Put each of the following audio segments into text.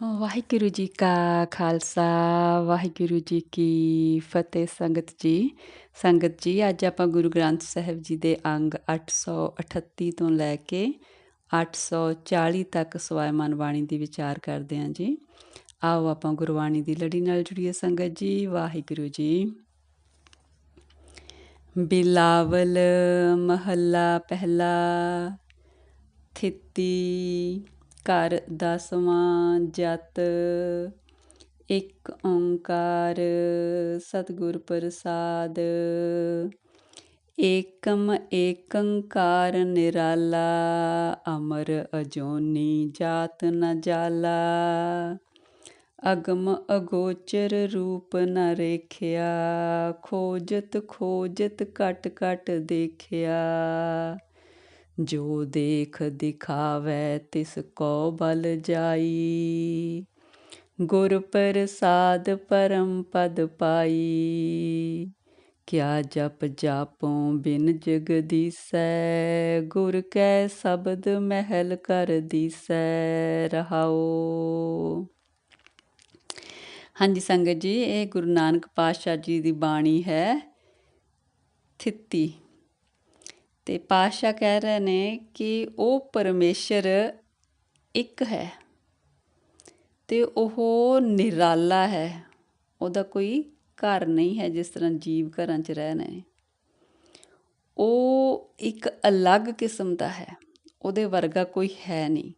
ਵਾਹਿਗੁਰੂ ਜੀ ਕਾ ਖਾਲਸਾ ਵਾਹਿਗੁਰੂ ਜੀ ਕੀ ਫਤਿਹ ਸੰਗਤ ਜੀ ਸੰਗਤ ਜੀ ਅੱਜ ਆਪਾਂ ਗੁਰੂ ਗ੍ਰੰਥ ਸਾਹਿਬ ਜੀ ਦੇ ਅੰਗ 838 ਤੋਂ ਲੈ ਕੇ 840 ਤੱਕ ਸਵਾਇਮਾਨ ਬਾਣੀ ਦੀ ਵਿਚਾਰ ਕਰਦੇ ਹਾਂ ਜੀ ਆਓ ਆਪਾਂ ਗੁਰਬਾਣੀ ਦੀ ਲੜੀ ਨਾਲ ਜੁੜੀਏ ਸੰਗਤ ਜੀ ਵਾਹਿਗੁਰੂ ਜੀ ਬਿਲਾਵਲ ਮਹੱਲਾ ਪਹਿਲਾ ਥਿੱਤੀ ਘਰ ਦਸਵਾਂ ਜਤ, ਇੱਕ ਓੰਕਾਰ, ਸਤਿਗੁਰ ਪ੍ਰਸਾਦ। ਏਕਮ ਏਕੰਕਾਰ ਨਿਰਾਲਾ, ਅਮਰ ਅਜੋਨੀ ਜਾਤ ਨ ਜਾਲਾ। ਅਗਮ ਅਗੋਚਰ ਰੂਪ ਨ ਰੇਖਿਆ, ਖੋਜਤ ਖੋਜਤ ਕਟ ਕਟ ਦੇਖਿਆ। ਜੋ ਦੇਖ ਦਿਖਾਵੇ ਤਿਸ ਕੋ ਬਲ ਜਾਈ। ਗੁਰ ਪ੍ਰਸਾਦ ਪਰਮ ਪਦ ਪਾਈ। ਕਿਆ ਜਪ ਜਾਪੋਂ ਬਿਨ ਜਗਦੀਸੈ ਗੁਰ ਕੈ ਸ਼ਬਦ ਮਹਿਲ ਕਰ ਦੀਸੈ, ਰਹਾਓ। ਹਾਂਜੀ ਸੰਗਤ ਜੀ, ਇਹ ਗੁਰੂ ਨਾਨਕ ਪਾਤਸ਼ਾਹ ਜੀ ਦੀ ਬਾਣੀ ਹੈ, ਥਿੱਤੀ। ਤੇ ਪਾਤਸ਼ਾਹ ਕਹਿ ਰਹੇ ਨੇ ਕਿ ਉਹ ਪਰਮੇਸ਼ਰ ਇੱਕ ਹੈ ਤੇ ਉਹ ਨਿਰਾਲਾ ਹੈ। ਉਹਦਾ ਕੋਈ ਘਰ ਨਹੀਂ ਹੈ ਜਿਸ ਤਰ੍ਹਾਂ ਜੀਵ ਘਰਾਂ 'ਚ ਰਹਿਣੇ ਉਹ ਇੱਕ ਅਲੱਗ ਕਿਸਮ ਦਾ ਹੈ। ਉਹਦੇ ਵਰਗਾ ਕੋਈ ਹੈ ਨਹੀਂ।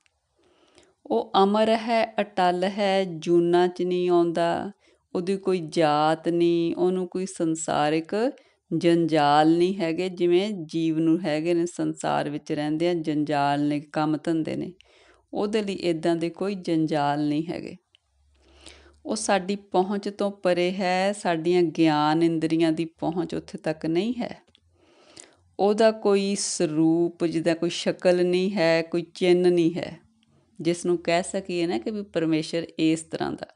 ਉਹ ਅਮਰ ਹੈ, ਅਟਲ ਹੈ, ਜੂਨਾ 'ਚ ਨਹੀਂ ਆਉਂਦਾ। ਉਹਦੀ ਕੋਈ ਜਾਤ ਨਹੀਂ, ਉਹਨੂੰ ਕੋਈ ਸੰਸਾਰਿਕ ਜੰਜਾਲ ਨਹੀਂ ਹੈਗੇ, ਜਿਵੇਂ ਜੀਵ ਨੂੰ ਹੈਗੇ ਨੇ, ਸੰਸਾਰ ਵਿੱਚ ਰਹਿੰਦੇ ਆ, ਜੰਜਾਲ ਨੇ ਕੰਮ ਧੰਦੇ ਨੇ। ਉਹਦੇ ਲਈ ਇਦਾਂ ਦੇ ਕੋਈ ਜੰਜਾਲ ਨਹੀਂ ਹੈਗੇ। ਉਹ ਸਾਡੀ ਪਹੁੰਚ ਤੋਂ ਪਰੇ ਹੈ, ਸਾਡੀਆਂ ਗਿਆਨ ਇੰਦਰੀਆਂ ਦੀ ਪਹੁੰਚ ਉੱਥੇ ਤੱਕ ਨਹੀਂ ਹੈ। ਉਹਦਾ ਕੋਈ ਸਰੂਪ, ਜਿਹਦਾ ਕੋਈ ਸ਼ਕਲ ਨਹੀਂ ਹੈ, ਕੋਈ ਚਿੰਨ ਨਹੀਂ ਹੈ। ਜਿਸ ਨੂੰ ਕਹਿ ਸਕੀਏ ਨਾ ਕਿ ਵੀ ਪਰਮੇਸ਼ਰ ਇਸ ਤਰ੍ਹਾਂ ਦਾ।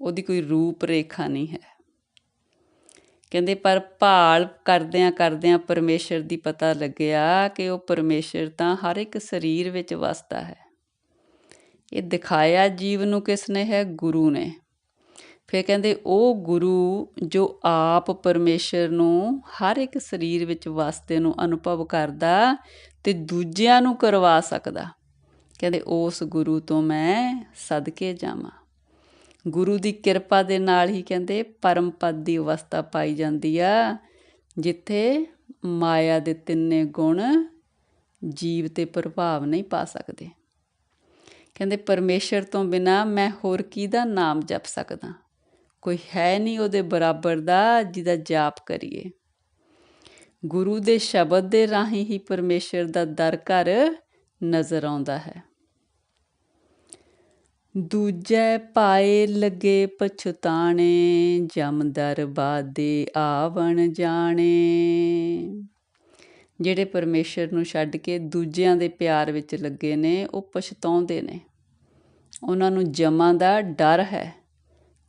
ਉਹਦੀ ਕੋਈ ਰੂਪ ਰੇਖਾ ਨਹੀਂ ਹੈ। ਕਹਿੰਦੇ, ਪਰ ਭਾਲ ਕਰਦਿਆਂ ਕਰਦਿਆਂ ਪਰਮੇਸ਼ਰ ਦੀ ਪਤਾ ਲੱਗਿਆ ਕਿ ਉਹ ਪਰਮੇਸ਼ਰ ਤਾਂ ਹਰ ਇੱਕ ਸਰੀਰ ਵਿੱਚ ਵਸਦਾ ਹੈ। ਇਹ ਦਿਖਾਇਆ ਜੀਵ ਨੂੰ ਕਿਸ ਨੇ ਹੈ? ਗੁਰੂ ਨੇ। ਫਿਰ ਕਹਿੰਦੇ, ਉਹ ਗੁਰੂ ਜੋ ਆਪ ਪਰਮੇਸ਼ਰ ਨੂੰ ਹਰ ਇੱਕ ਸਰੀਰ ਵਿੱਚ ਵਸਦੇ ਨੂੰ ਅਨੁਭਵ ਕਰਦਾ ਤੇ ਦੂਜਿਆਂ ਨੂੰ ਕਰਵਾ ਸਕਦਾ। ਕਹਿੰਦੇ, ਉਸ ਗੁਰੂ ਤੋਂ ਮੈਂ ਸਦਕੇ ਜਾਵਾਂ। ਗੁਰੂ ਦੀ ਕਿਰਪਾ ਦੇ ਨਾਲ ਹੀ ਕਹਿੰਦੇ ਪਰਮ ਪਦ ਦੀ ਅਵਸਥਾ ਪਾਈ ਜਾਂਦੀ ਆ, ਜਿੱਥੇ ਮਾਇਆ ਦੇ ਤਿੰਨੇ ਗੁਣ ਜੀਵ ਤੇ ਪ੍ਰਭਾਵ ਨਹੀਂ ਪਾ ਸਕਦੇ। ਕਹਿੰਦੇ ਪਰਮੇਸ਼ਰ ਤੋਂ ਬਿਨਾ ਮੈਂ ਹੋਰ ਕਿਹਦਾ ਨਾਮ ਜਪ ਸਕਦਾ? ਕੋਈ ਹੈ ਨਹੀਂ ਉਹਦੇ ਬਰਾਬਰ ਦਾ ਜਿਹਦਾ ਜਾਪ ਕਰੀਏ। ਗੁਰੂ ਦੇ ਸ਼ਬਦ ਦੇ ਰਾਹੀਂ ਹੀ ਪਰਮੇਸ਼ਰ ਦਾ ਦਰ ਘਰ ਨਜ਼ਰ ਆਉਂਦਾ ਹੈ। ਦੂਜੇ ਪਾਏ ਲੱਗੇ ਪਛਤਾਣੇ ਜਮਦਰ ਬਾਦੇ ਆਵਣ ਜਾਣੇ। ਜਿਹੜੇ ਪਰਮੇਸ਼ਰ ਨੂੰ ਛੱਡ ਕੇ ਦੂਜਿਆਂ ਦੇ ਪਿਆਰ ਵਿੱਚ ਲੱਗੇ ਨੇ, ਉਹ ਪਛਤਾਉਂਦੇ ਨੇ। ਉਹਨਾਂ ਨੂੰ ਜਮਾਂ ਦਾ ਡਰ ਹੈ।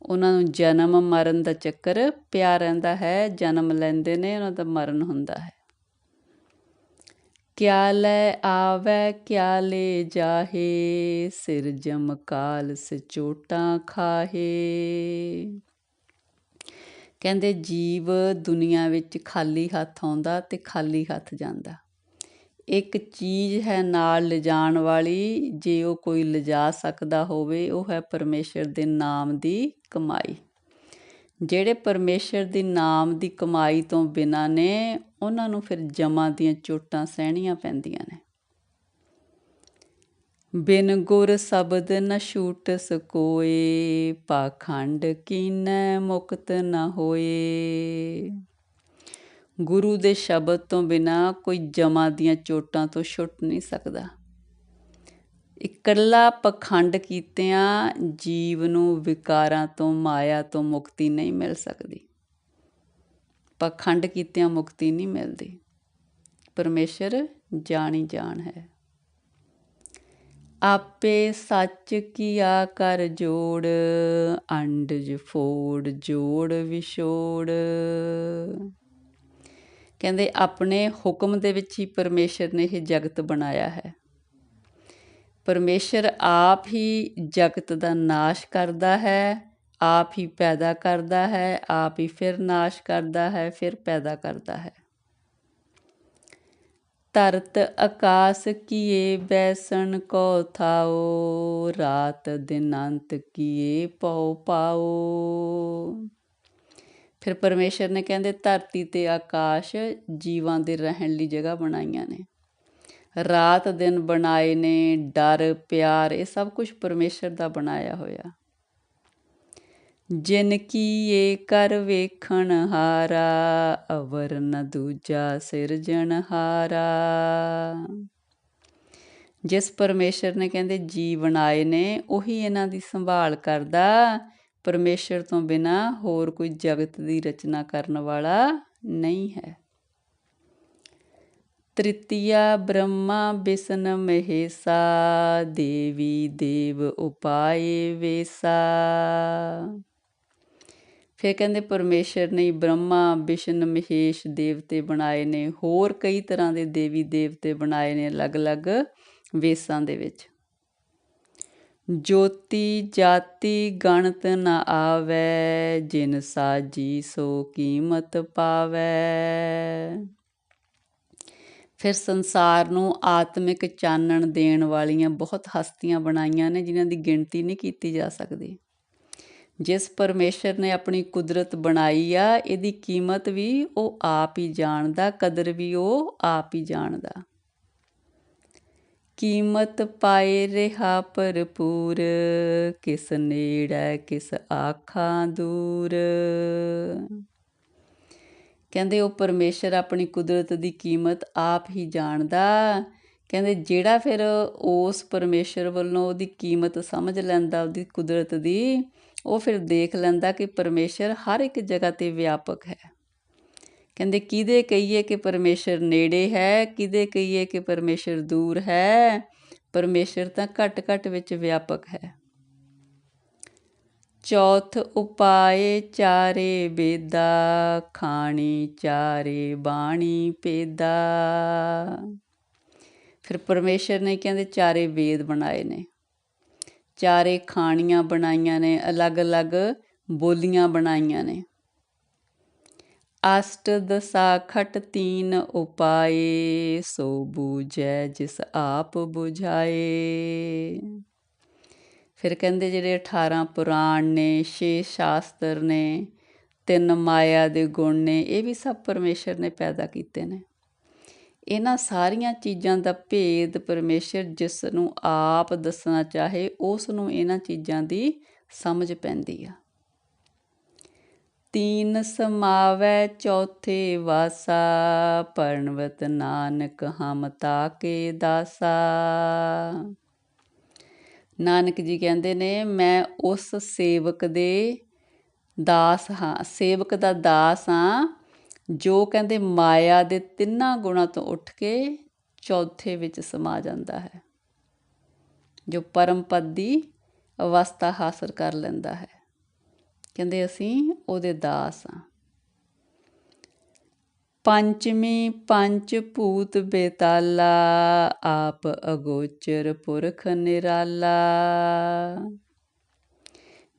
ਉਹਨਾਂ ਨੂੰ ਜਨਮ ਮਰਨ ਦਾ ਚੱਕਰ ਪਿਆ ਰਹਿੰਦਾ ਹੈ, ਜਨਮ ਲੈਂਦੇ ਨੇ, ਉਹਨਾਂ ਦਾ ਮਰਨ ਹੁੰਦਾ ਹੈ। ਕਿਆ ਲੈ ਆਵੈ, ਕਿਆ ਲੈ ਜਾਹੇ, ਸਿਰ ਜਮ ਕਾਲ ਸਚੋਟਾਂ ਖਾਹੇ। ਕਹਿੰਦੇ ਜੀਵ ਦੁਨੀਆ ਵਿੱਚ ਖਾਲੀ ਹੱਥ ਆਉਂਦਾ ਤੇ ਖਾਲੀ ਹੱਥ ਜਾਂਦਾ। ਇੱਕ ਚੀਜ਼ ਹੈ ਨਾਲ ਲਿਜਾਣ ਵਾਲੀ, ਜੇ ਉਹ ਕੋਈ ਲਿਜਾ ਸਕਦਾ ਹੋਵੇ, ਉਹ ਹੈ ਪਰਮੇਸ਼ਰ ਦੇ ਨਾਮ ਦੀ ਕਮਾਈ। ਜਿਹੜੇ ਪਰਮੇਸ਼ਰ ਦੇ ਨਾਮ ਦੀ ਕਮਾਈ ਤੋਂ ਬਿਨਾਂ ਨੇ ਉਹਨਾਂ ਨੂੰ ਫਿਰ ਜਮਾਂ ਦੀਆਂ ਚੋਟਾਂ ਸਹਿਣੀਆਂ ਪੈਂਦੀਆਂ ਨੇ। ਬਿਨ ਗੁਰ ਸ਼ਬਦ ਨ ਛੂਟ ਸਕੋਏ, ਪਾਖੰਡ ਕੀਨੈ ਮੁਕਤ ਨ ਹੋਏ। ਗੁਰੂ ਦੇ ਸ਼ਬਦ ਤੋਂ ਬਿਨਾ ਕੋਈ ਜਮਾਂ ਦੀਆਂ ਚੋਟਾਂ ਤੋਂ ਛੁੱਟ ਨਹੀਂ ਸਕਦਾ। ਇਕੱਲਾ ਪਖੰਡ ਕੀਤਿਆਂ ਜੀਵ ਨੂੰ ਵਿਕਾਰਾਂ ਤੋਂ, ਮਾਇਆ ਤੋਂ ਮੁਕਤੀ ਨਹੀਂ ਮਿਲ ਸਕਦੀ। ਪਖੰਡ ਕੀਤਿਆਂ ਮੁਕਤੀ ਨਹੀਂ ਮਿਲਦੀ। ਪਰਮੇਸ਼ਰ ਜਾਣੀ ਜਾਣ ਹੈ। ਆਪੇ ਸੱਚ ਕੀਆ ਕਰ ਜੋੜ, ਅੰਡਜ ਫੋੜ, ਜੋੜ ਵਿਛੋੜ। ਕਹਿੰਦੇ, ਆਪਣੇ ਹੁਕਮ ਦੇ ਵਿੱਚ ਹੀ ਪਰਮੇਸ਼ਰ ਨੇ ਇਹ ਜਗਤ ਬਣਾਇਆ ਹੈ। ਪਰਮੇਸ਼ਰ ਆਪ ਹੀ ਜਗਤ ਦਾ ਨਾਸ਼ ਕਰਦਾ ਹੈ। ਆਪ ਹੀ ਪੈਦਾ ਕਰਦਾ ਹੈ, ਆਪ ਹੀ ਫਿਰ ਨਾਸ਼ ਕਰਦਾ ਹੈ, ਫਿਰ ਪੈਦਾ ਕਰਦਾ ਹੈ। ਧਰਤ ਆਕਾਸ ਕੀਏ, ਬੈਸਣ ਕੋ ਥਾਓ, ਰਾਤ ਦਿਨ ਅੰਤ ਕੀਏ ਪਉ ਪਾਓ ਫਿਰ ਪਰਮੇਸ਼ਰ ਨੇ ਕਹਿੰਦੇ, ਧਰਤੀ ਤੇ ਆਕਾਸ਼ ਜੀਵਾਂ ਦੇ ਰਹਿਣ ਲਈ ਜਗ੍ਹਾ ਬਣਾਈਆਂ ਨੇ। ਰਾਤ ਦਿਨ ਬਣਾਏ ਨੇ, ਡਰ, ਪਿਆਰ, ਇਹ ਸਭ ਕੁਝ ਪਰਮੇਸ਼ਰ ਦਾ ਬਣਾਇਆ ਹੋਇਆ। ਜਿਨ ਕੀਏ ਕਰ ਵੇਖਣ ਹਾਰਾ, ਅਵਰ ਨ ਦੂਜਾ ਸਿਰਜਣ ਹਾਰਾ। ਜਿਸ ਪਰਮੇਸ਼ਰ ਨੇ ਕਹਿੰਦੇ ਜੀਵਨ ਆਏ ਨੇ, ਉਹੀ ਇਹਨਾਂ ਦੀ ਸੰਭਾਲ ਕਰਦਾ। ਪਰਮੇਸ਼ਰ ਤੋਂ ਬਿਨਾ ਹੋਰ ਕੋਈ ਜਗਤ ਦੀ ਰਚਨਾ ਕਰਨ ਵਾਲਾ ਨਹੀਂ ਹੈ। ਤ੍ਰਿਤੀਆ ਬ੍ਰਹਮਾ ਬਿਸ਼ਨ ਮਹੇਸਾ, ਦੇਵੀ ਦੇਵ ਉਪਾਏ ਵੇਸਾ। ਫਿਰ ਕਹਿੰਦੇ ਪਰਮੇਸ਼ਰ ਨੇ ਬ੍ਰਹਮਾ ਬਿਸ਼ਨ ਮਹੇਸ਼ ਦੇਵਤੇ ਬਣਾਏ ਨੇ, ਹੋਰ ਕਈ ਤਰ੍ਹਾਂ ਦੇ ਦੇਵੀ ਦੇਵਤੇ ਬਣਾਏ ਨੇ ਅਲੱਗ-ਅਲੱਗ ਵੇਸਾਂ ਦੇ ਵਿੱਚ। ਜੋਤੀ ਜਾਤੀ ਗਣਤ ਨ ਆਵੇ, ਜਿਨ ਸਾਜੀ ਸੋ ਕੀਮਤ ਪਾਵੇ। ਫਿਰ ਸੰਸਾਰ ਨੂੰ ਆਤਮਿਕ ਚਾਨਣ ਦੇਣ ਵਾਲੀਆਂ ਬਹੁਤ ਹਸਤੀਆਂ ਬਣਾਈਆਂ ਨੇ, ਜਿਨ੍ਹਾਂ ਦੀ ਗਿਣਤੀ ਨਹੀਂ ਕੀਤੀ ਜਾ ਸਕਦੀ। ਜਿਸ ਪਰਮੇਸ਼ਰ ਨੇ ਆਪਣੀ ਕੁਦਰਤ ਬਣਾਈ ਆ, ਇਹਦੀ ਕੀਮਤ ਵੀ ਉਹ ਆਪ ਹੀ ਜਾਣਦਾ, ਕਦਰ ਵੀ ਉਹ ਆਪ ਹੀ ਜਾਣਦਾ। ਕੀਮਤ ਪਾਏ ਰਹਾ ਭਰਪੂਰ, ਕਿਸ ਨੇੜੇ ਕਿਸ ਆਖਾਂ ਦੂਰ। ਕਹਿੰਦੇ ਉਹ ਪਰਮੇਸ਼ਰ ਆਪਣੀ ਕੁਦਰਤ ਦੀ ਕੀਮਤ ਆਪ ਹੀ ਜਾਣਦਾ। ਕਹਿੰਦੇ ਜਿਹੜਾ ਫਿਰ ਉਸ ਪਰਮੇਸ਼ਰ ਵੱਲੋਂ ਉਹਦੀ ਕੀਮਤ ਸਮਝ ਲੈਂਦਾ, ਉਹਦੀ ਕੁਦਰਤ ਦੀ ਉਹ ਫਿਰ ਦੇਖ ਲੈਂਦਾ ਕਿ ਪਰਮੇਸ਼ਰ ਹਰ ਇੱਕ ਜਗ੍ਹਾ ਤੇ ਵਿਆਪਕ ਹੈ। ਕਹਿੰਦੇ, ਕਿਹਦੇ ਕਹੀਏ ਕਿ ਪਰਮੇਸ਼ਰ ਨੇੜੇ ਹੈ? ਕਿਹਦੇ ਕਹੀਏ ਕਿ ਪਰਮੇਸ਼ਰ ਦੂਰ ਹੈ? ਪਰਮੇਸ਼ਰ ਤਾਂ ਘਟ ਘਟ ਵਿੱਚ ਵਿਆਪਕ ਹੈ। ਚੌਥ ਉਪਾਏ ਚਾਰੇ ਬੇਦਾ ਖਾਣੀ ਚਾਰੇ ਬਾਣੀ ਪੇਦਾ ਫਿਰ ਪਰਮੇਸ਼ਰ ਨੇ ਕਹਿੰਦੇ ਚਾਰੇ ਵੇਦ ਬਣਾਏ ਨੇ। ਚਾਰੇ ਖਾਣੀਆਂ ਬਣਾਈਆਂ ਨੇ, ਅਲੱਗ-ਅਲੱਗ ਬੋਲੀਆਂ ਬਣਾਈਆਂ ਨੇ। ਅਸ਼ਟ ਦਸਾ ਖਟ ਤੀਨ ਉਪਾਏ, ਸੋ ਬੂਝੈ ਜਿਸ ਆਪ 부ਝਾਏ ਫਿਰ ਕਹਿੰਦੇ ਜਿਹੜੇ 18 ਪੁਰਾਣ ਨੇ, ਛੇ ਸ਼ਾਸਤਰ ਨੇ, ਤਿੰਨ ਮਾਇਆ ਦੇ ਗੁਣ ਨੇ, ਇਹ ਵੀ ਸਭ ਪਰਮੇਸ਼ਰ ਨੇ ਪੈਦਾ ਕੀਤੇ ਨੇ। ਇਹਨਾਂ ਸਾਰੀਆਂ ਚੀਜ਼ਾਂ ਦਾ ਭੇਦ ਪਰਮੇਸ਼ਰ ਜਿਸ ਨੂੰ ਆਪ ਦੱਸਣਾ ਚਾਹੇ, ਉਸ ਨੂੰ ਇਹਨਾਂ ਚੀਜ਼ਾਂ ਦੀ ਸਮਝ ਪੈਂਦੀ ਆ। ਤੀਨ ਸਮਾਵੈ ਚੌਥੇ ਵਾਸਾ ਪਰਣਵਤ ਨਾਨਕ ਹਮ ਤਾਕੇ ਦਾਸਾ। ਨਾਨਕ ਜੀ ਕਹਿੰਦੇ ਨੇ, ਮੈਂ ਉਸ ਸੇਵਕ ਦੇ ਦਾਸ ਹਾਂ, ਸੇਵਕ ਦਾ ਦਾਸ ਹਾਂ ਜੋ ਕਹਿੰਦੇ ਮਾਇਆ ਦੇ ਤਿੰਨਾਂ ਗੁਣਾਂ ਤੋਂ ਉੱਠ ਕੇ ਚੌਥੇ ਵਿੱਚ ਸਮਾ ਜਾਂਦਾ ਹੈ, ਜੋ ਪਰਮ ਪਦ ਦੀ ਅਵਸਥਾ ਹਾਸਲ ਕਰ ਲੈਂਦਾ ਹੈ। ਕਹਿੰਦੇ ਅਸੀਂ ਉਹਦੇ ਦਾਸ ਹਾਂ। ਪੰਚਮੀ ਪੰਚ ਭੂਤ ਬੇਤਾਲਾ, ਆਪ ਅਗੋਚਰ ਪੁਰਖ ਨਿਰਾਲਾ।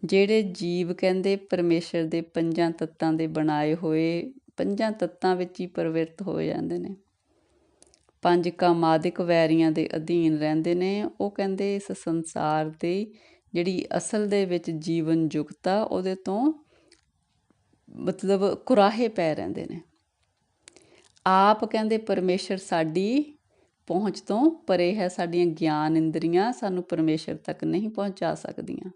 ਜਿਹੜੇ ਜੀਵ ਕਹਿੰਦੇ ਪਰਮੇਸ਼ਰ ਦੇ ਪੰਜਾਂ ਤੱਤਾਂ ਦੇ ਬਣਾਏ ਹੋਏ ਪੰਜਾਂ ਤੱਤਾਂ ਵਿੱਚ ਹੀ ਪ੍ਰਵਿਰਤ ਹੋ ਜਾਂਦੇ ਨੇ। ਪੰਜ ਕਾਮਾਦਿਕ ਵੈਰੀਆਂ ਦੇ ਅਧੀਨ ਰਹਿੰਦੇ ਨੇ। ਉਹ ਕਹਿੰਦੇ ਇਸ ਸੰਸਾਰ ਦੇ ਜਿਹੜੀ ਅਸਲ ਦੇ ਵਿੱਚ ਜੀਵਨ ਜੁਗਤਾ, ਉਹਦੇ ਤੋਂ ਮਤਲਬ ਕੁਰਾਹੇ ਪੈ ਰਹਿੰਦੇ ਨੇ। ਆਪ ਕਹਿੰਦੇ ਪਰਮੇਸ਼ਰ ਸਾਡੀ ਪਹੁੰਚ ਤੋਂ ਪਰੇ ਹੈ, ਸਾਡੀਆਂ ਗਿਆਨ ਇੰਦਰੀਆਂ ਸਾਨੂੰ ਪਰਮੇਸ਼ਰ ਤੱਕ ਨਹੀਂ ਪਹੁੰਚਾ ਸਕਦੀਆਂ।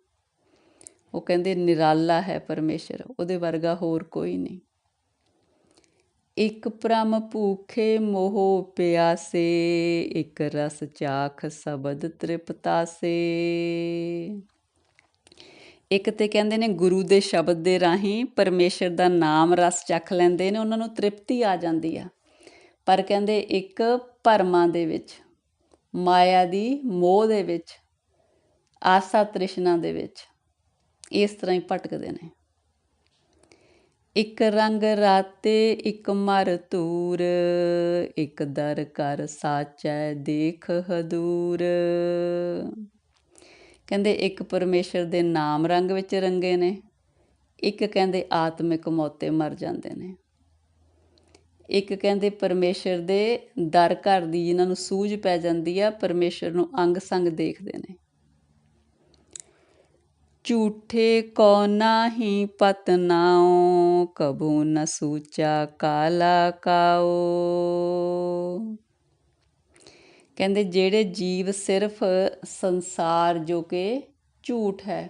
ਉਹ ਕਹਿੰਦੇ ਨਿਰਾਲਾ ਹੈ ਪਰਮੇਸ਼ਰ, ਉਹਦੇ ਵਰਗਾ ਹੋਰ ਕੋਈ ਨਹੀਂ। ਇਕ ਪ੍ਰਮ ਭੂਖੇ ਮੋਹ ਪਿਆਸੇ, ਇਕ ਰਸ ਚਾਖ ਸ਼ਬਦ ਤ੍ਰਿਪਤਾਸੇ। ਇੱਕ ਤੇ ਕਹਿੰਦੇ ਨੇ ਗੁਰੂ ਦੇ ਸ਼ਬਦ ਦੇ ਰਾਹੀਂ ਪਰਮੇਸ਼ਰ ਦਾ ਨਾਮ ਰਸ ਚੱਖ ਲੈਂਦੇ ਨੇ, ਉਹਨਾਂ ਨੂੰ ਤ੍ਰਿਪਤੀ ਆ ਜਾਂਦੀ ਆ। ਪਰ ਕਹਿੰਦੇ ਇੱਕ ਭਰਮਾਂ ਦੇ ਵਿੱਚ, ਮਾਇਆ ਦੀ ਮੋਹ ਦੇ ਵਿੱਚ, ਆਸਾ ਤ੍ਰਿਸ਼ਨਾ ਦੇ ਵਿੱਚ ਇਸ ਤਰ੍ਹਾਂ ਹੀ ਭਟਕਦੇ ਨੇ। ਇੱਕ ਰੰਗ ਰਾਤੇ, ਇੱਕ ਮਰ ਤੂਰ ਇੱਕ ਦਰ ਕਰ ਸਾਚੈ, ਦੇਖ ਹਦੂਰ। ਕਹਿੰਦੇ ਇੱਕ ਪਰਮੇਸ਼ਰ ਦੇ ਨਾਮ ਰੰਗ ਵਿੱਚ ਰੰਗੇ ਨੇ। ਇੱਕ ਕਹਿੰਦੇ ਆਤਮਿਕ ਮੌਤੇ ਮਰ ਜਾਂਦੇ ਨੇ। ਇੱਕ ਕਹਿੰਦੇ ਪਰਮੇਸ਼ਰ ਦੇ ਦਰ ਘਰ ਦੀ ਜਿਨ੍ਹਾਂ ਨੂੰ ਸੂਝ ਪੈ ਜਾਂਦੀ ਆ, ਪਰਮੇਸ਼ਰ ਨੂੰ ਅੰਗ ਸੰਗ ਦੇਖਦੇ ਨੇ। ਝੂਠੇ ਕੋ ਨਾਹੀ ਪਤਨਾਓ ਕਬੂ ਨ ਸੂਚਾ ਕਾਲਾ ਕਾਓ ਕਹਿੰਦੇ ਜਿਹੜੇ ਜੀਵ ਸਿਰਫ ਸੰਸਾਰ ਜੋ ਕਿ ਝੂਠ ਹੈ,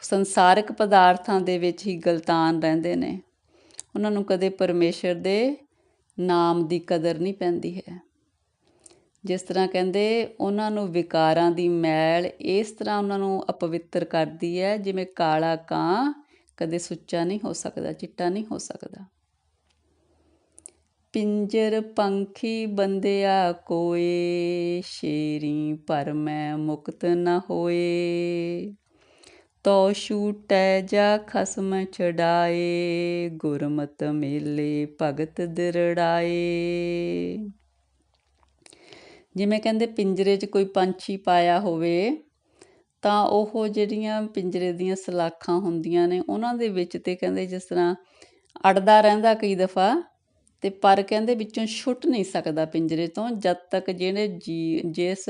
ਸੰਸਾਰਿਕ ਪਦਾਰਥਾਂ ਦੇ ਵਿੱਚ ਹੀ ਗਲਤਾਨ ਰਹਿੰਦੇ ਨੇ। ਉਹਨਾਂ ਨੂੰ ਕਦੇ ਪਰਮੇਸ਼ਰ ਦੇ ਨਾਮ ਦੀ ਕਦਰ ਨਹੀਂ ਪੈਂਦੀ ਹੈ। ਜਿਸ ਤਰ੍ਹਾਂ ਕਹਿੰਦੇ, ਉਹਨਾਂ ਨੂੰ ਵਿਕਾਰਾਂ ਦੀ ਮੈਲ ਇਸ ਤਰ੍ਹਾਂ ਉਹਨਾਂ ਨੂੰ ਅਪਵਿੱਤਰ ਕਰਦੀ ਹੈ, ਜਿਵੇਂ ਕਾਲਾ ਕਾਂ ਕਦੇ ਸੁੱਚਾ ਨਹੀਂ ਹੋ ਸਕਦਾ, ਚਿੱਟਾ ਨਹੀਂ ਹੋ ਸਕਦਾ। ਪਿੰਜਰ ਪੰਖੀ ਬੰਦਿਆ ਕੋਏ, ਸ਼ੇਰੀ ਪਰ ਮੈਂ ਮੁਕਤ ਨਾ ਹੋਏ। ਤੋ ਛੂਟੈ ਜਾ ਖਸਮ ਛਡਾਏ, ਗੁਰਮਤ ਮੇਲੇ ਭਗਤ ਦਿਰੜਾਏ। ਜਿਵੇਂ ਕਹਿੰਦੇ ਪਿੰਜਰੇ 'ਚ ਕੋਈ ਪੰਛੀ ਪਾਇਆ ਹੋਵੇ, ਤਾਂ ਉਹ ਜਿਹੜੀਆਂ ਪਿੰਜਰੇ ਦੀਆਂ ਸਲਾਖਾਂ ਹੁੰਦੀਆਂ ਨੇ, ਉਹਨਾਂ ਦੇ ਵਿੱਚ ਤੇ ਕਹਿੰਦੇ ਜਿਸ ਤਰ੍ਹਾਂ ਅੜਦਾ ਰਹਿੰਦਾ ਕਈ ਦਫਾ ਤੇ ਪਰ ਕਹਿੰਦੇ ਵਿੱਚੋਂ ਛੁੱਟ ਨਹੀਂ ਸਕਦਾ ਪਿੰਜਰੇ ਤੋਂ, ਜਦ ਤੱਕ ਜਿਹੜੇ ਜੀ, ਜਿਸ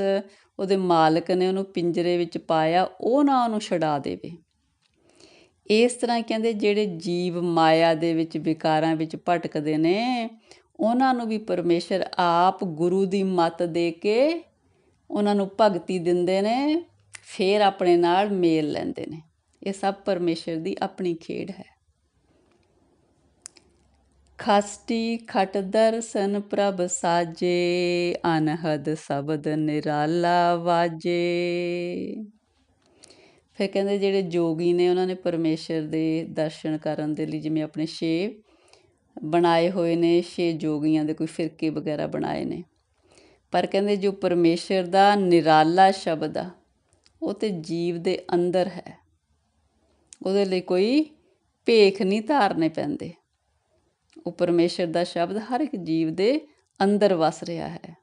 ਉਹਦੇ ਮਾਲਕ ਨੇ ਉਹਨੂੰ ਪਿੰਜਰੇ ਵਿੱਚ ਪਾਇਆ, ਉਹ ਨਾ ਉਹਨੂੰ ਛਡਾ ਦੇਵੇ। ਇਸ ਤਰ੍ਹਾਂ ਕਹਿੰਦੇ ਜਿਹੜੇ ਜੀਵ ਮਾਇਆ ਦੇ ਵਿੱਚ ਵਿਕਾਰਾਂ ਵਿੱਚ ਭਟਕਦੇ ਨੇ ਉਹਨਾਂ ਨੂੰ ਵੀ ਪਰਮੇਸ਼ਰ ਆਪ ਗੁਰੂ ਦੀ ਮੱਤ ਦੇ ਕੇ ਉਹਨਾਂ ਨੂੰ ਭਗਤੀ ਦਿੰਦੇ ਨੇ, ਫੇਰ ਆਪਣੇ ਨਾਲ ਮੇਲ ਲੈਂਦੇ ਨੇ। ਇਹ ਸਭ ਪਰਮੇਸ਼ਰ ਦੀ ਆਪਣੀ ਖੇਡ ਹੈ। ਖਸਟੀ ਖਟ ਦਰਸ਼ਨ ਪ੍ਰਭ ਸਾਜੇ, ਅਨਹਦ ਸ਼ਬਦ ਨਿਰਾਲਾ ਵਾਜੇ। ਫਿਰ ਕਹਿੰਦੇ ਜਿਹੜੇ ਜੋਗੀ ਨੇ, ਉਹਨਾਂ ਨੇ ਪਰਮੇਸ਼ਰ ਦੇ ਦਰਸ਼ਨ ਕਰਨ ਦੇ ਲਈ ਜਿਵੇਂ ਆਪਣੇ ਛੇ ਬਣਾਏ ਹੋਏ ਨੇ, ਛੇ ਜੋਗੀਆਂ ਦੇ ਕੋਈ ਫਿਰਕੇ ਵਗੈਰਾ ਬਣਾਏ ਨੇ। ਪਰ ਕਹਿੰਦੇ ਜੋ ਪਰਮੇਸ਼ਰ ਦਾ ਨਿਰਾਲਾ ਸ਼ਬਦ ਆ, ਉਹ ਤੇ ਜੀਵ ਦੇ ਅੰਦਰ ਹੈ। ਉਹਦੇ ਲਈ ਕੋਈ ਭੇਖ ਨਹੀਂ ਧਾਰਨੇ ਪੈਂਦੇ। ਉਹ ਪਰਮੇਸ਼ਰ ਦਾ ਸ਼ਬਦ ਹਰ ਇੱਕ ਜੀਵ ਦੇ ਅੰਦਰ ਵਸ ਰਿਹਾ ਹੈ।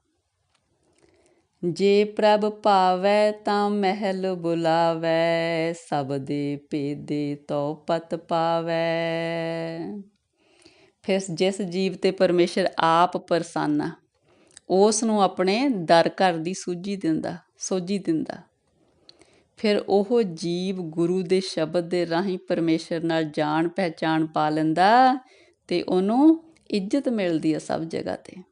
ਜੇ ਪ੍ਰਭ ਭਾਵੈ ਤਾਂ ਮਹਿਲ ਬੁਲਾਵੈ, ਸਭ ਦੇ ਪੇਦੇ ਤੋ ਪਤ ਪਾਵੈ। ਫਿਰ ਜਿਸ ਜੀਵ ਤੇ ਪਰਮੇਸ਼ਰ ਆਪ ਪਰਸਾਨਾ ਉਸ ਨੂੰ ਆਪਣੇ ਦਰ ਘਰ ਦੀ ਸੂਝੀ ਦਿੰਦਾ, ਸੋਝੀ ਦਿੰਦਾ। ਫਿਰ ਉਹ ਜੀਵ ਗੁਰੂ ਦੇ ਸ਼ਬਦ ਦੇ ਰਾਹੀਂ ਪਰਮੇਸ਼ਰ ਨਾਲ ਜਾਣ ਪਹਿਚਾਣ ਪਾ ਲੈਂਦਾ ਤੇ ਉਹਨੂੰ ਇੱਜ਼ਤ ਮਿਲਦੀ ਹੈ ਸਭ ਜਗ੍ਹਾ ਤੇ।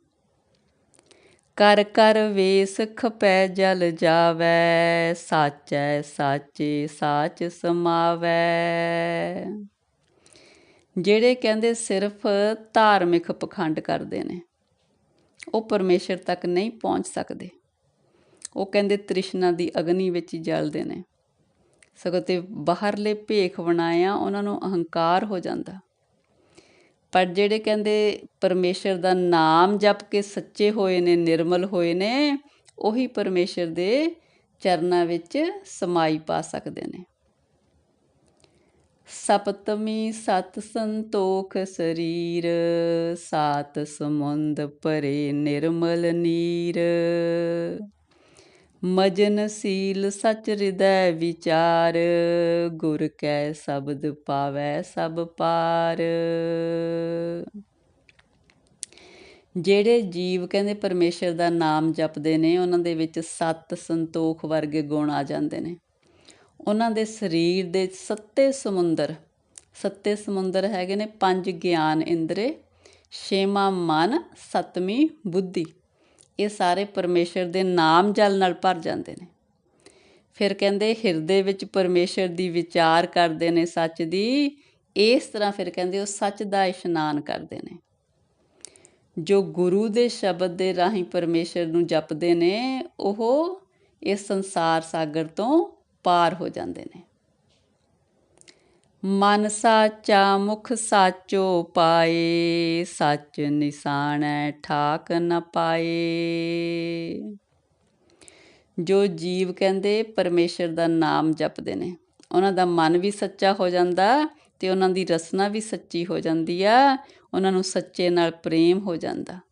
ਕਰ ਕਰ ਵੇਸ ਪੈ ਜਲ ਜਾਵੈ, ਸਾਚੈ ਸਾਚੇ ਸਾਚ ਸਮਾਵੈ। ਜਿਹੜੇ ਕਹਿੰਦੇ ਸਿਰਫ ਧਾਰਮਿਕ ਪਖੰਡ ਕਰਦੇ ਨੇ, ਉਹ ਪਰਮੇਸ਼ਰ ਤੱਕ ਨਹੀਂ ਪਹੁੰਚ ਸਕਦੇ। ਉਹ ਕਹਿੰਦੇ ਤ੍ਰਿਸ਼ਨਾ ਦੀ ਅਗਨੀ ਵਿੱਚ ਹੀ ਜਲਦੇ ਨੇ। ਸਗੋਂ ਤੇ ਬਾਹਰਲੇ ਭੇਖ ਬਣਾਇਆ ਉਹਨਾਂ ਨੂੰ ਅਹੰਕਾਰ ਹੋ ਜਾਂਦਾ। ਪਰ ਜਿਹੜੇ ਕਹਿੰਦੇ ਪਰਮੇਸ਼ਰ ਦਾ ਨਾਮ ਜਪ ਕੇ ਸੱਚੇ ਹੋਏ ਨੇ, ਨਿਰਮਲ ਹੋਏ ਨੇ, ਉਹੀ ਪਰਮੇਸ਼ਰ ਦੇ ਚਰਨਾਂ ਵਿੱਚ ਸਮਾਈ ਪਾ ਸਕਦੇ ਨੇ। ਸਪਤਮੀ ਸਤ ਸੰਤੋਖ ਸਰੀਰ, ਸਾਤ ਸਮੁੰਦ ਪਰੇ ਨਿਰਮਲ ਨੀਰ। ਮਜਨ ਸੀਲ ਸਚ ਹਿਰਦੈ ਵਿਚਾਰ, ਗੁਰ ਕੈ ਸ਼ਬਦ ਪਾਵੈ ਸਭ ਪਾਰ। ਜਿਹੜੇ ਜੀਵ ਕਹਿੰਦੇ ਪਰਮੇਸ਼ਰ ਦਾ ਨਾਮ ਜਪਦੇ ਨੇ, ਉਹਨਾਂ ਦੇ ਵਿੱਚ ਸਤ ਸੰਤੋਖ ਵਰਗੇ ਗੁਣ ਆ ਜਾਂਦੇ ਨੇ। ਉਹਨਾਂ ਦੇ ਸਰੀਰ ਦੇ ਸੱਤੇ ਸਮੁੰਦਰ ਸੱਤੇ ਸਮੁੰਦਰ ਹੈਗੇ ਨੇ ਪੰਜ ਗਿਆਨ ਇੰਦਰੇ, ਛੇਵਾਂ ਮਨ, ਸਤਵੀਂ ਬੁੱਧੀ। ਇਹ ਸਾਰੇ ਪਰਮੇਸ਼ਰ ਦੇ ਨਾਮ ਜਲ ਨਾਲ ਭਰ ਜਾਂਦੇ ਨੇ। ਫਿਰ ਕਹਿੰਦੇ ਹਿਰਦੇ ਵਿੱਚ ਪਰਮੇਸ਼ਰ ਦੀ ਵਿਚਾਰ ਕਰਦੇ ਨੇ ਸੱਚ ਦੀ। ਇਸ ਤਰ੍ਹਾਂ ਫਿਰ ਕਹਿੰਦੇ ਉਹ ਸੱਚ ਦਾ ਇਸ਼ਨਾਨ ਕਰਦੇ ਨੇ। ਜੋ ਗੁਰੂ ਦੇ ਸ਼ਬਦ ਦੇ ਰਾਹੀਂ ਪਰਮੇਸ਼ਰ ਨੂੰ ਜਪਦੇ ਨੇ, ਉਹ ਇਸ ਸੰਸਾਰ ਸਾਗਰ ਤੋਂ ਪਾਰ ਹੋ ਜਾਂਦੇ ਨੇ। ਮਨ ਸਾਚਾ ਮੁਖ ਸਾਚੋ ਪਾਏ, ਸੱਚ ਨਿਸ਼ਾਨੈ ਠਾਕ ਨ ਪਾਏ। ਜੋ ਜੀਵ ਕਹਿੰਦੇ ਪਰਮੇਸ਼ਰ ਦਾ ਨਾਮ ਜਪਦੇ ਨੇ, ਉਹਨਾਂ ਦਾ ਮਨ ਵੀ ਸੱਚਾ ਹੋ ਜਾਂਦਾ ਤੇ ਉਹਨਾਂ ਦੀ ਰਸਨਾ ਵੀ ਸੱਚੀ ਹੋ ਜਾਂਦੀ ਆ, ਉਹਨਾਂ ਨੂੰ ਸੱਚੇ ਨਾਲ ਪ੍ਰੇਮ ਹੋ ਜਾਂਦਾ।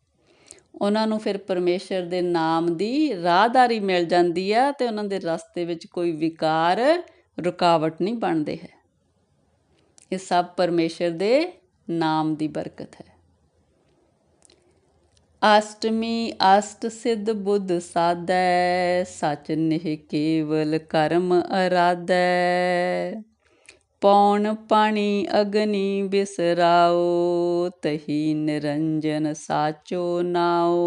ਉਹਨਾਂ ਨੂੰ ਫਿਰ ਪਰਮੇਸ਼ਰ ਦੇ ਨਾਮ ਦੀ ਰਾਹਦਾਰੀ ਮਿਲ ਜਾਂਦੀ ਆ ਤੇ ਉਹਨਾਂ ਦੇ ਰਸਤੇ ਵਿੱਚ ਕੋਈ ਵਿਕਾਰ, ਰੁਕਾਵਟ ਨਹੀਂ ਬਣਦੇ ਹੈ। ਇਹ ਸਭ ਪਰਮੇਸ਼ਰ ਦੇ ਨਾਮ ਦੀ ਬਰਕਤ ਹੈ। ਅਸ਼ਟਮੀ ਅਸ਼ਟ ਸਿੱਧ ਬੁੱਧ ਸਾਧੈ, ਸਚ ਨਿਹ ਕੇਵਲ ਕਰਮ ਅਰਾਧੈ। ਪੌਣ ਪਾਣੀ ਅਗਨੀ ਬਿਸਰਾਓ, ਤਹੀ ਨਿਰੰਜਨ ਸਾਚੋ ਨਾਓ।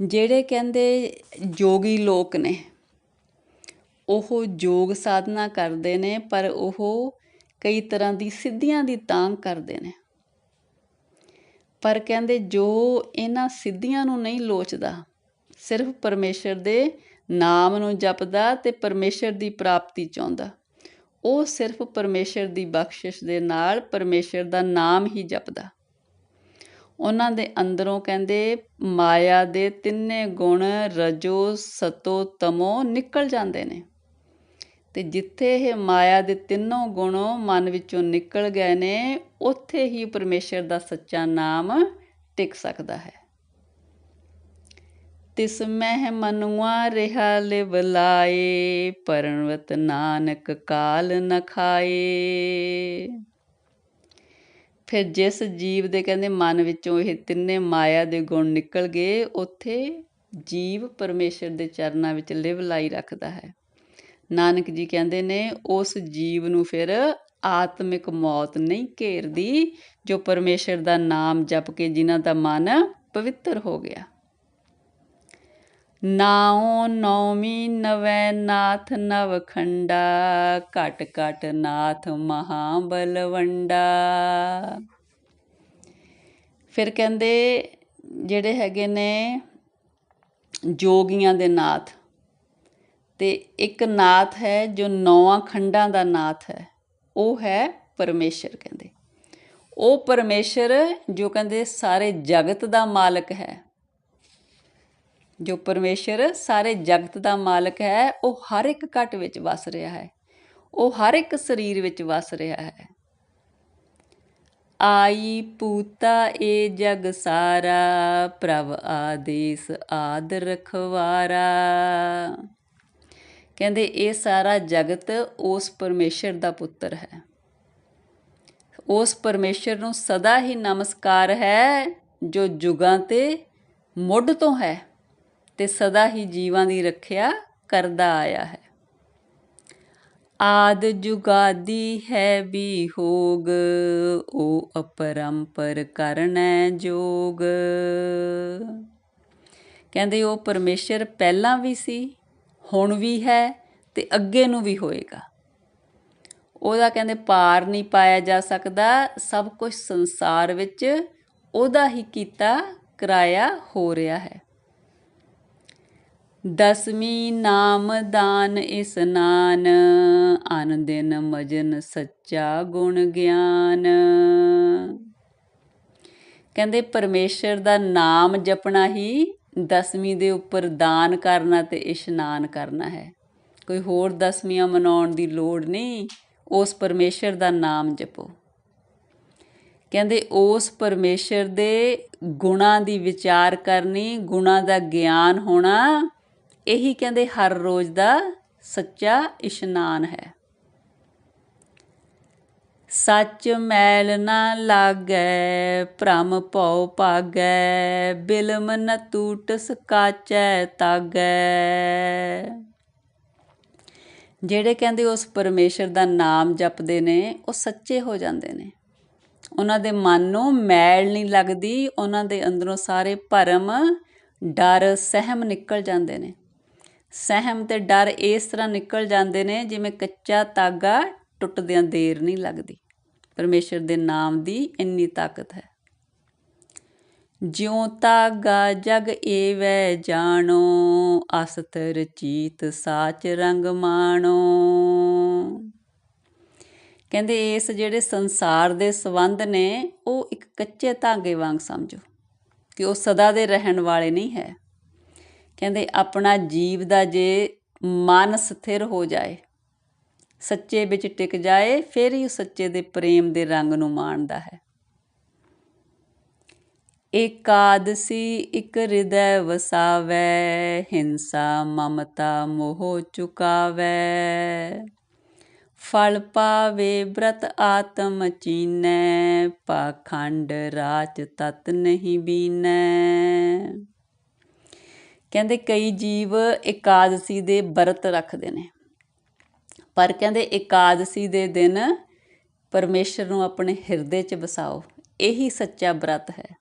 ਜਿਹੜੇ ਕਹਿੰਦੇ ਜੋਗੀ ਲੋਕ ਨੇ, ਉਹ ਯੋਗ ਸਾਧਨਾ ਕਰਦੇ ਨੇ, ਪਰ ਉਹ ਕਈ ਤਰ੍ਹਾਂ ਦੀ ਸਿੱਧੀਆਂ ਦੀ ਤਾਂਗ ਕਰਦੇ ਨੇ। ਪਰ ਕਹਿੰਦੇ ਜੋ ਇਹਨਾਂ ਸਿੱਧੀਆਂ ਨੂੰ ਨਹੀਂ ਲੋਚਦਾ, ਸਿਰਫ ਪਰਮੇਸ਼ਰ ਦੇ ਨਾਮ ਨੂੰ ਜਪਦਾ ਤੇ ਪਰਮੇਸ਼ਰ ਦੀ ਪ੍ਰਾਪਤੀ ਚਾਹੁੰਦਾ। ਉਹ ਸਿਰਫ ਪਰਮੇਸ਼ਰ ਦੀ ਬਖਸ਼ਿਸ਼ ਦੇ ਨਾਲ ਪਰਮੇਸ਼ਰ ਦਾ ਨਾਮ ਹੀ ਜਪਦਾ। ਉਹਨਾਂ ਦੇ ਅੰਦਰੋਂ ਕਹਿੰਦੇ, ਮਾਇਆ ਦੇ ਤਿੰਨੇ ਗੁਣ ਰਜੋ, ਸਤੋ, ਤਮੋ ਨਿਕਲ ਜਾਂਦੇ ਨੇ। ਤੇ ਜਿੱਥੇ ਇਹ ਮਾਇਆ ਦੇ ਤਿੰਨੋਂ ਗੁਣ ਮਨ ਵਿੱਚੋਂ ਨਿਕਲ ਗਏ ਨੇ, ਉੱਥੇ ਹੀ ਪਰਮੇਸ਼ਰ ਦਾ ਸੱਚਾ ਨਾਮ ਟਿਕ ਸਕਦਾ ਹੈ। ਤਿਸ ਮਹਿ ਮਨੁਆ ਰਿਹਾ ਲਿਵ ਲਾਏ ਪਰਣਵਤ ਨਾਨਕ ਕਾਲ ਨ ਖਾਏ। ਫਿਰ ਜਿਸ ਜੀਵ ਦੇ ਕਹਿੰਦੇ ਮਨ ਵਿੱਚੋਂ ਇਹ ਤਿੰਨੇ ਮਾਇਆ ਦੇ ਗੁਣ ਨਿਕਲ ਗਏ, ਉੱਥੇ ਜੀਵ ਪਰਮੇਸ਼ਰ ਦੇ ਚਰਨਾਂ ਵਿੱਚ ਲਿਵ ਲਾਈ ਰੱਖਦਾ ਹੈ। ਨਾਨਕ ਜੀ ਕਹਿੰਦੇ ਨੇ, ਉਸ ਜੀਵ ਨੂੰ ਫਿਰ ਆਤਮਿਕ ਮੌਤ ਨਹੀਂ ਘੇਰਦੀ, ਜੋ ਪਰਮੇਸ਼ਰ ਦਾ ਨਾਮ ਜਪ ਕੇ ਜਿਨ੍ਹਾਂ ਦਾ ਮਨ ਪਵਿੱਤਰ ਹੋ ਗਿਆ। ਨਾਉ ਨੌਮੀ ਨਵੈ ਨਾਥ ਨਵਖੰਡਾ ਘਟ ਘਟ ਨਾਥ ਮਹਾਬਲਵੰਡਾ। ਫਿਰ ਕਹਿੰਦੇ ਜਿਹੜੇ ਹੈਗੇ ਨੇ ਜੋਗੀਆਂ ਦੇ ਨਾਥ, ਤੇ ਇੱਕ ਨਾਥ ਹੈ ਜੋ ਨੌਵਾਂ ਖੰਡਾਂ ਦਾ ਨਾਥ ਹੈ, ਉਹ ਹੈ ਪਰਮੇਸ਼ਰ ਕਹਿੰਦੇ। ਉਹ ਪਰਮੇਸ਼ਰ ਜੋ ਕਹਿੰਦੇ ਸਾਰੇ ਜਗਤ ਦਾ ਮਾਲਕ ਹੈ। ਜੋ ਪਰਮੇਸ਼ਰ ਸਾਰੇ ਜਗਤ ਦਾ ਮਾਲਕ ਹੈ, ਉਹ ਹਰ ਇੱਕ ਘਟ ਵਿੱਚ ਵਸ ਰਿਹਾ ਹੈ। ਉਹ ਹਰ ਇੱਕ ਸਰੀਰ ਵਿੱਚ ਵਸ ਰਿਹਾ ਹੈ। ਆਈ ਪੂਤਾ ਏ ਜਗ ਸਾਰਾ, ਪ੍ਰਭ ਆਦੇਸ ਆਦ ਰਖਵਾਰਾ। ਕਹਿੰਦੇ ਇਹ ਸਾਰਾ ਜਗਤ ਉਸ ਪਰਮੇਸ਼ਰ ਦਾ ਪੁੱਤਰ ਹੈ। ਉਸ ਪਰਮੇਸ਼ਰ ਨੂੰ ਸਦਾ ਹੀ ਨਮਸਕਾਰ ਹੈ, ਜੋ ਜੁਗਾਂ ਤੇ ਮੁੱਢ ਤੋਂ ਹੈ। ਤੇ ਸਦਾ ਹੀ ਜੀਵਾਂ ਦੀ ਰੱਖਿਆ ਕਰਦਾ ਆਇਆ ਹੈ। ਆਦ ਜੁਗਾਦੀ ਹੈ ਵੀ ਹੋਗ ਉਹ ਅਪਰੰਪਰ ਕਰਨੈ ਜੋਗ। ਕਹਿੰਦੇ ਉਹ ਪਰਮੇਸ਼ਰ ਪਹਿਲਾਂ ਵੀ ਸੀ, ਹੁਣ ਵੀ ਹੈ ਤੇ ਅੱਗੇ ਨੂੰ ਵੀ ਹੋਏਗਾ। ਉਹਦਾ ਕਹਿੰਦੇ ਪਾਰ ਨਹੀਂ ਪਾਇਆ ਜਾ ਸਕਦਾ, ਸਭ ਕੁਝ ਸੰਸਾਰ ਵਿੱਚ ਉਹਦਾ ਹੀ ਕੀਤਾ, ਕਰਾਇਆ ਹੋ ਰਿਹਾ ਹੈ। ਦਸਵੀਂ ਨਾਮ ਦਾਨ ਇਸਨਾਨ ਅਨ ਦਿਨ ਮਜਨ ਸੱਚਾ ਗੁਣ ਗਿਆਨ। ਕਹਿੰਦੇ ਪਰਮੇਸ਼ਰ ਦਾ ਨਾਮ ਜਪਣਾ ਹੀ ਦਸਵੀਂ ਦੇ ਉੱਪਰ ਦਾਨ ਕਰਨਾ ਤੇ ਇਸ਼ਨਾਨ ਕਰਨਾ ਹੈ। ਕੋਈ ਹੋਰ ਦਸਵੀਆਂ ਮਨਾਉਣ ਦੀ ਲੋੜ ਨਹੀਂ, ਉਸ ਪਰਮੇਸ਼ਰ ਦਾ ਨਾਮ ਜਪੋ। ਕਹਿੰਦੇ ਉਸ ਪਰਮੇਸ਼ਰ ਦੇ ਗੁਣਾਂ ਦੀ ਵਿਚਾਰ ਕਰਨੀ, ਗੁਣਾਂ ਦਾ ਗਿਆਨ ਹੋਣਾ ਇਹੀ ਕਹਿੰਦੇ ਹਰ ਰੋਜ਼ ਦਾ ਸੱਚਾ ਇਸ਼ਨਾਨ ਹੈ। ਸੱਚ ਮੈਲ ਨਾ ਲਾਗੈ, ਭ੍ਰਮ ਭਉ ਭਾਗੈ, ਬਿਲਮ ਨ ਟੂਟਸ ਕਾਚੈ ਤਾਗੈ। ਜਿਹੜੇ ਕਹਿੰਦੇ ਉਸ ਪਰਮੇਸ਼ਰ ਦਾ ਨਾਮ ਜਪਦੇ ਨੇ, ਉਹ ਸੱਚੇ ਹੋ ਜਾਂਦੇ ਨੇ। ਉਹਨਾਂ ਦੇ ਮਨ ਨੂੰ ਮੈਲ ਨਹੀਂ ਲੱਗਦੀ, ਉਹਨਾਂ ਦੇ ਅੰਦਰੋਂ ਸਾਰੇ ਭਰਮ, ਡਰ, ਸਹਿਮ ਨਿਕਲ ਜਾਂਦੇ ਨੇ। ਸਹਿਮ ਤੇ ਡਰ ਇਸ ਤਰ੍ਹਾਂ ਨਿਕਲ ਜਾਂਦੇ ਨੇ ਜਿਵੇਂ ਕੱਚਾ ਤਾਗਾ ਟੁੱਟਦਿਆਂ ਦੇਰ ਨਹੀਂ ਲੱਗਦੀ। ਪਰਮੇਸ਼ਰ ਦੇ ਨਾਮ ਦੀ ਇੰਨੀ ਤਾਕਤ ਹੈ। ਜਿਉ ਤਾਗਾ ਜਗ ਏਵੈ ਜਾਣੋ, ਅਸਤਰ ਰਚੀਤ ਸਾਚ ਰੰਗ ਮਾਣੋ। ਕਹਿੰਦੇ ਇਸ ਜਿਹੜੇ ਸੰਸਾਰ ਦੇ ਸੰਬੰਧ ਨੇ, ਉਹ ਇੱਕ ਕੱਚੇ ਧਾਗੇ ਵਾਂਗ ਸਮਝੋ ਕਿ ਉਹ ਸਦਾ ਦੇ ਰਹਿਣ ਵਾਲੇ ਨਹੀਂ ਹੈ। ਕਹਿੰਦੇ ਆਪਣਾ ਜੀਵ ਦਾ ਜੇ ਮਨ ਸਥਿਰ ਹੋ ਜਾਏ, ਸੱਚੇ ਵਿੱਚ ਟਿਕ ਜਾਏ, ਫਿਰ ਹੀ ਸੱਚੇ ਦੇ ਪ੍ਰੇਮ ਦੇ ਰੰਗ ਨੂੰ ਮਾਣਦਾ ਹੈ। ਏਕਾਦਸੀ ਇੱਕ ਹਿਰਦੈ ਵਸਾਵੈ, ਹਿੰਸਾ ਮਮਤਾ ਮੋਹ ਚੁਕਾਵੈ। ਫਲ ਪਾਵੇ ਬ੍ਰਤ ਆਤਮ ਚੀਨੈ, ਪਾਖੰਡ ਰਾਜ ਤਤ ਨਹੀਂ ਬੀਨੈ। ਕਹਿੰਦੇ ਕਈ ਜੀਵ ਇਕਾਦਸੀ ਦੇ ਵਰਤ ਰੱਖਦੇ ਨੇ। ਪਰ ਕਹਿੰਦੇ ਇਕਾਦਸੀ ਦੇ ਦਿਨ ਪਰਮੇਸ਼ਰ ਨੂੰ ਆਪਣੇ ਹਿਰਦੇ 'ਚ ਵਸਾਓ। ਇਹੀ ਸੱਚਾ ਬ੍ਰਤ ਹੈ।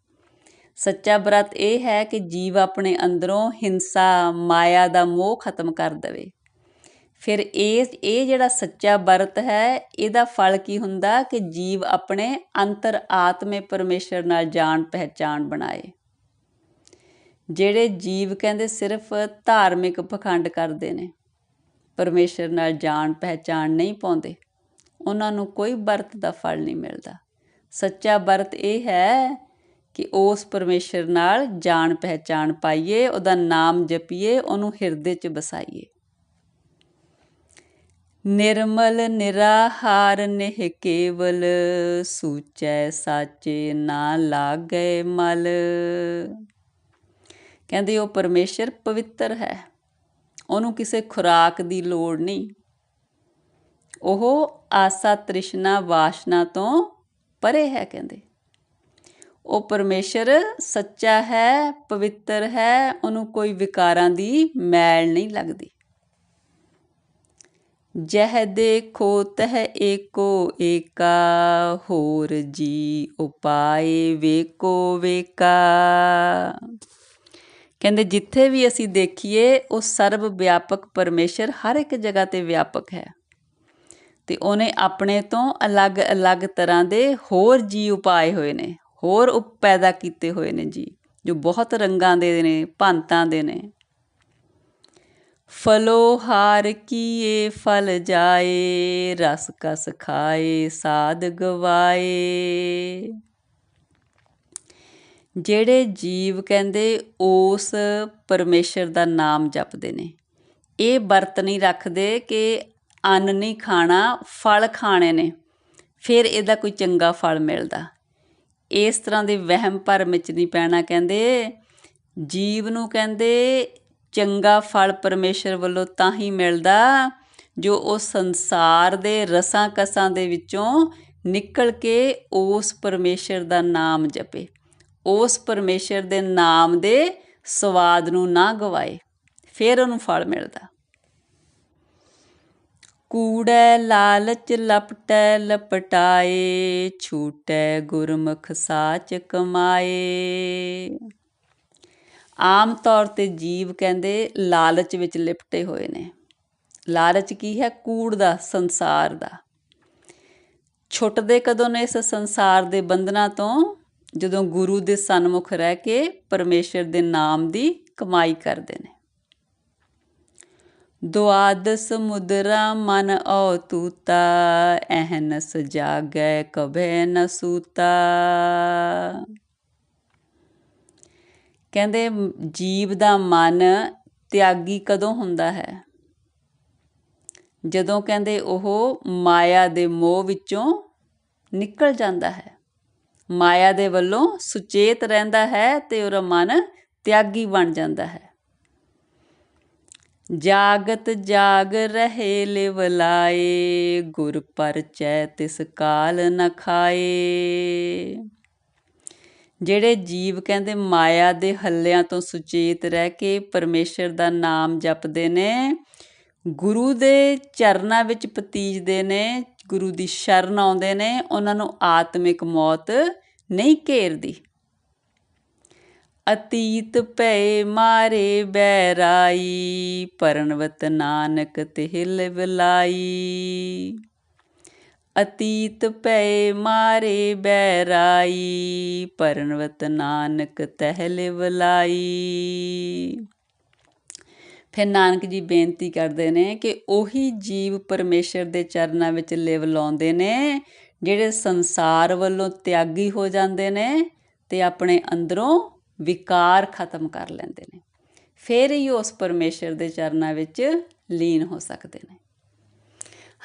ਸੱਚਾ ਬ੍ਰਤ ਇਹ ਹੈ ਕਿ ਜੀਵ ਆਪਣੇ ਅੰਦਰੋਂ ਹਿੰਸਾ, ਮਾਇਆ ਦਾ ਮੋਹ ਖਤਮ ਕਰ ਦੇਵੇ। ਫਿਰ ਇਹ ਇਹ ਜਿਹੜਾ ਸੱਚਾ ਵਰਤ ਹੈ, ਇਹਦਾ ਫਲ ਕੀ ਹੁੰਦਾ ਕਿ ਜੀਵ ਆਪਣੇ ਅੰਤਰ ਆਤਮੇ ਪਰਮੇਸ਼ਰ ਨਾਲ ਜਾਣ ਪਹਿਚਾਨ ਬਣਾਏ। ਜਿਹੜੇ ਜੀਵ ਕਹਿੰਦੇ ਸਿਰਫ ਧਾਰਮਿਕ ਪਖੰਡ ਕਰਦੇ ਨੇ, ਪਰਮੇਸ਼ਰ ਨਾਲ ਜਾਣ ਪਹਿਚਾਣ ਨਹੀਂ ਪਾਉਂਦੇ, ਉਹਨਾਂ ਨੂੰ ਕੋਈ ਵਰਤ ਦਾ ਫਲ ਨਹੀਂ ਮਿਲਦਾ। ਸੱਚਾ ਵਰਤ ਇਹ ਹੈ ਕਿ ਉਸ ਪਰਮੇਸ਼ਰ ਨਾਲ ਜਾਣ ਪਹਿਚਾਣ ਪਾਈਏ, ਉਹਦਾ ਨਾਮ ਜਪੀਏ, ਉਹਨੂੰ ਹਿਰਦੇ 'ਚ ਬਸਾਈਏ। ਨਿਰਮਲ ਨਿਰਾਹਾਰ ਨਿਹ ਕੇਵਲ, ਸੂਚੈ ਸਾਚੇ ਨਾ ਲਾਗੇ ਮਲ। ਕਹਿੰਦੇ ਉਹ ਪਰਮੇਸ਼ਰ ਪਵਿੱਤਰ ਹੈ। ਉਹਨੂੰ ਕਿਸੇ ਖੁਰਾਕ ਦੀ ਲੋੜ ਨਹੀਂ। ਉਹ ਆਸਾ, ਤ੍ਰਿਸ਼ਨਾ, ਵਾਸ਼ਨਾ ਤੋਂ ਪਰੇ ਹੈ ਕਹਿੰਦੇ। ਉਹ ਪਰਮੇਸ਼ਰ ਸੱਚਾ ਹੈ, ਪਵਿੱਤਰ ਹੈ, ਉਹਨੂੰ ਕੋਈ ਵਿਕਾਰਾਂ ਦੀ ਮੈਲ ਨਹੀਂ ਲੱਗਦੀ। ਜਹ ਦੇਖੋ, ਤਹ ਏਕੋ, ਏਕਾ, ਹੋਰ ਜੀ ਉਪਾਏ ਵੇਕੋ ਵੇਕਾ ਕਹਿੰਦੇ ਜਿੱਥੇ ਵੀ ਅਸੀਂ ਦੇਖੀਏ, ਉਹ ਸਰਬ ਵਿਆਪਕ ਪਰਮੇਸ਼ਰ ਹਰ ਇੱਕ ਜਗ੍ਹਾ ਤੇ ਵਿਆਪਕ ਹੈ। ਤੇ ਉਹਨੇ ਆਪਣੇ ਤੋਂ ਅਲੱਗ-ਅਲੱਗ ਤਰ੍ਹਾਂ ਦੇ ਹੋਰ ਜੀ ਉਪਾਏ ਹੋਏ ਨੇ, ਹੋਰ ਉਪ ਪੈਦਾ ਕੀਤੇ ਹੋਏ ਨੇ ਜੀ ਜੋ ਬਹੁਤ ਰੰਗਾਂ ਦੇ ਨੇ, ਭਾਂਤਾਂ ਦੇ ਨੇ। ਫਲੋ ਹਾਰ ਕੀਏ, ਫਲ ਜਾਏ, ਰਸ ਕਸ ਖਾਏ, ਸਾਧ ਗਵਾਏ। ਜਿਹੜੇ ਜੀਵ ਕਹਿੰਦੇ ਉਸ ਪਰਮੇਸ਼ਰ ਦਾ ਨਾਮ ਜਪਦੇ ਨੇ। ਇਹ ਵਰਤ ਨਹੀਂ ਰੱਖਦੇ ਕਿ ਅੰਨ ਨਹੀਂ ਖਾਣਾ, ਫਲ ਖਾਣੇ ਨੇ। ਫਿਰ ਇਹਦਾ ਕੋਈ ਚੰਗਾ ਫਲ ਮਿਲਦਾ। ਇਸ ਤਰ੍ਹਾਂ ਦੇ ਵਹਿਮ ਭਰਮ ਵਿੱਚ ਨਹੀਂ ਪੈਣਾ ਕਹਿੰਦੇ। ਜੀਵ ਨੂੰ ਕਹਿੰਦੇ ਚੰਗਾ ਫਲ ਪਰਮੇਸ਼ਰ ਵੱਲੋਂ ਤਾਂ ਹੀ ਮਿਲਦਾ ਜੋ ਉਹ ਸੰਸਾਰ ਦੇ ਰਸਾਂ ਕਸਾਂ ਦੇ ਵਿੱਚੋਂ ਨਿਕਲ ਕੇ ਉਸ ਪਰਮੇਸ਼ਰ ਦਾ ਨਾਮ ਜਪੇ। ਉਸ ਪਰਮੇਸ਼ਰ ਦੇ ਨਾਮ ਦੇ ਸਵਾਦ ਨੂੰ ਨਾ ਗਵਾਏ, ਫਿਰ ਉਹਨੂੰ ਫਲ ਮਿਲਦਾ। ਕੂੜੈ ਲਾਲਚ ਲਪਟੈ ਲਪਟਾਏ, ਛੂਟੈ ਗੁਰਮੁਖ ਸਾਚ ਕਮਾਏ। ਆਮ ਤੌਰ ਤੇ ਜੀਵ ਕਹਿੰਦੇ ਲਾਲਚ ਵਿੱਚ ਲਿਪਟੇ ਹੋਏ ਨੇ। ਲਾਲਚ ਕੀ ਹੈ? ਕੂੜ ਦਾ, ਸੰਸਾਰ ਦਾ। ਛੁੱਟਦੇ ਕਦੋਂ ਨੇ ਇਸ ਸੰਸਾਰ ਦੇ ਬੰਧਨਾਂ ਤੋਂ? ਜਦੋਂ ਗੁਰੂ ਦੇ ਸਨਮੁਖ ਰਹਿ ਕੇ ਪਰਮੇਸ਼ਰ ਦੇ ਨਾਮ ਦੀ ਕਮਾਈ ਕਰਦੇ ਨੇ। ਦੁਆਦਸ ਮੁਦਰਾ ਮਨ ਔ ਤੂਤਾ, ਐਹਨਸ ਜਾਗੈ ਕਭੈ ਨ ਸੂਤਾ। ਕਹਿੰਦੇ ਜੀਵ ਦਾ ਮਨ ਤਿਆਗੀ ਕਦੋਂ ਹੁੰਦਾ ਹੈ? ਜਦੋਂ ਕਹਿੰਦੇ ਉਹ ਮਾਇਆ ਦੇ ਮੋਹ ਵਿੱਚੋਂ ਨਿਕਲ ਜਾਂਦਾ ਹੈ। ਮਾਇਆ ਦੇ ਵੱਲੋਂ ਸੁਚੇਤ ਰਹਿੰਦਾ ਹੈ ਤੇ ਉਹਦਾ ਮਨ ਤਿਆਗੀ ਬਣ ਜਾਂਦਾ ਹੈ। ਜਾਗਤ ਜਾਗ ਰਹੇ ਲਿਵਲਾਏ ਗੁਰ ਪਰਚੈ ਤਿਸ ਕਾਲ ਨ ਖਾਏ। ਜਿਹੜੇ ਜੀਵ ਕਹਿੰਦੇ ਮਾਇਆ ਦੇ ਹੱਲਿਆਂ ਤੋਂ ਸੁਚੇਤ ਰਹਿ ਕੇ ਪਰਮੇਸ਼ਰ ਦਾ ਨਾਮ ਜਪਦੇ ਨੇ, ਗੁਰੂ ਦੇ ਚਰਨਾਂ ਵਿੱਚ ਪਤੀਜਦੇ ਨੇ ਗੁਰੂ ਦੀ ਸ਼ਰਨ ਆਉਂਦੇ ਨੇ, ਉਹਨਾਂ ਨੂੰ ਆਤਮਿਕ ਮੌਤ ਨਹੀਂ ਘੇਰਦੀ। ਅਤੀਤ ਭੈ ਮਾਰੇ ਬੈਰਾਈ ਪਰਨਵਤ ਨਾਨਕ ਤਿਹਿਲ ਵਿਲਾਈ। ਅਤੀਤ ਭੈ ਮਾਰੇ ਬੈਰਾਈ ਪਰਨਵਤ ਨਾਨਕ ਤਹਿਲ ਵਿਲਾਈ। ਫਿਰ ਨਾਨਕ ਜੀ ਬੇਨਤੀ ਕਰਦੇ ਨੇ ਕਿ ਉਹੀ ਜੀਵ ਪਰਮੇਸ਼ਰ ਦੇ ਚਰਨਾਂ ਵਿੱਚ ਲਿਵ ਲਾਉਂਦੇ ਨੇ, ਜਿਹੜੇ ਸੰਸਾਰ ਵੱਲੋਂ ਤਿਆਗੀ ਹੋ ਜਾਂਦੇ ਨੇ ਤੇ ਆਪਣੇ ਅੰਦਰੋਂ ਵਿਕਾਰ ਖਤਮ ਕਰ ਲੈਂਦੇ ਨੇ। ਫਿਰ ਹੀ ਉਸ ਪਰਮੇਸ਼ਰ ਦੇ ਚਰਨਾਂ ਵਿੱਚ ਲੀਨ ਹੋ ਸਕਦੇ ਨੇ।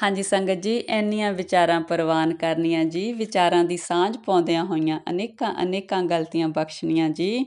ਹਾਂਜੀ ਸੰਗਤ ਜੀ, ਇੰਨੀਆਂ ਵਿਚਾਰਾਂ ਪ੍ਰਵਾਨ ਕਰਨੀਆਂ ਜੀ, ਵਿਚਾਰਾਂ ਦੀ ਸਾਂਝ ਪਾਉਂਦਿਆਂ ਹੋਈਆਂ ਅਨੇਕਾਂ ਅਨੇਕਾਂ ਗਲਤੀਆਂ ਬਖਸ਼ਣੀਆਂ ਜੀ।